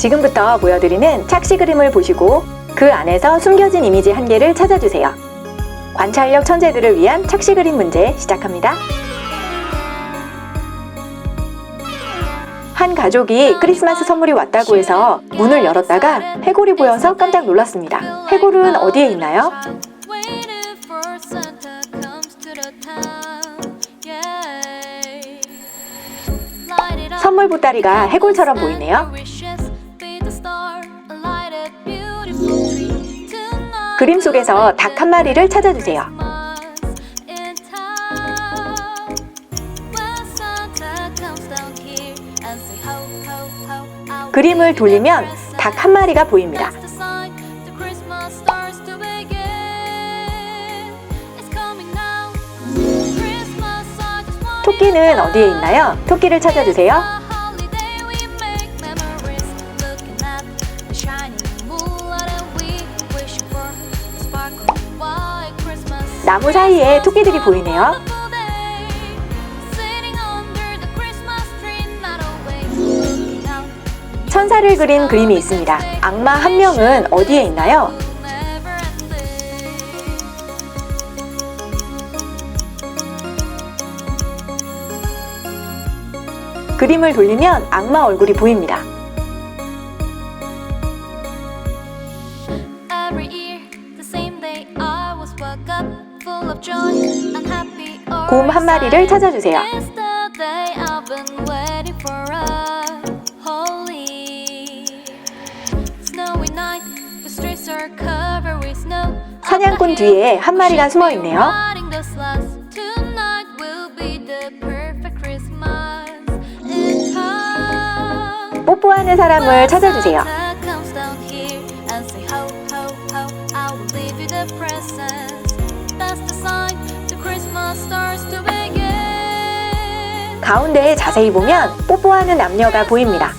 지금부터 보여드리는 착시 그림을 보시고 그 안에서 숨겨진 이미지 한 개를 찾아주세요. 관찰력 천재들을 위한 착시 그림 문제 시작합니다. 한 가족이 크리스마스 선물이 왔다고 해서 문을 열었다가 해골이 보여서 깜짝 놀랐습니다. 해골은 어디에 있나요? 선물 보따리가 해골처럼 보이네요. 그림 속에서 닭 한 마리를 찾아주세요. 그림을 돌리면. 닭 한 마리가 보입니다. 토끼는 어디에 있나요? 토끼를 찾아주세요. 나무 사이에 토끼들이 보이네요. 천사를 그린 그림이 있습니다. 악마 한 명은 어디에 있나요? 그림을 돌리면 악마 얼굴이 보입니다. 곰 한 마리를 찾아주세요. 사냥꾼 뒤에 한 마리가 숨어 있네요. 뽀뽀하는 사람을 찾아주세요. 가운데에 자세히 보면 뽀뽀하는 남녀가 보입니다.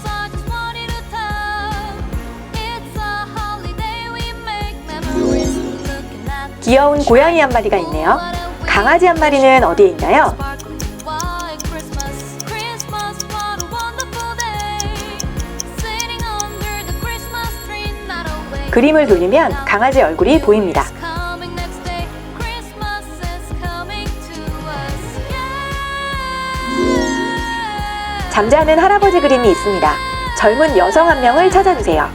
귀여운 고양이 한 마리가 있네요. 강아지 한 마리는 어디에 있나요? 그림을 돌리면 강아지 얼굴이 보입니다. 잠자는 할아버지 그림이 있습니다. 젊은 여성 한 명을 찾아주세요.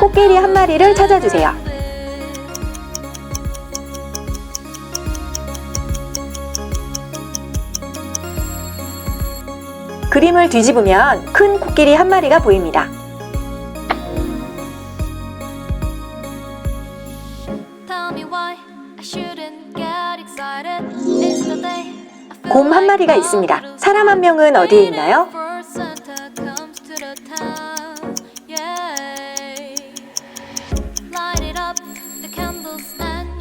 코끼리 한 마리를 찾아주세요. 그림을 뒤집으면 큰 코끼리 한 마리가 보입니다. 곰 한 마리가 있습니다. 사람 한 명은 어디에 있나요?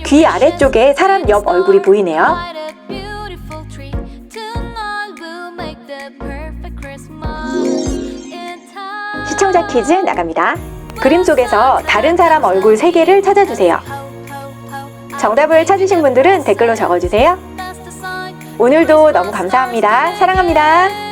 귀. 아래쪽에 사람 옆 얼굴이 보이네요. 시청자 퀴즈 나갑니다. 그림 속에서 다른 사람 얼굴 3개를 찾아주세요. 정답을 찾으신 분들은 댓글로 적어주세요. 오늘도 너무 감사합니다. 사랑합니다.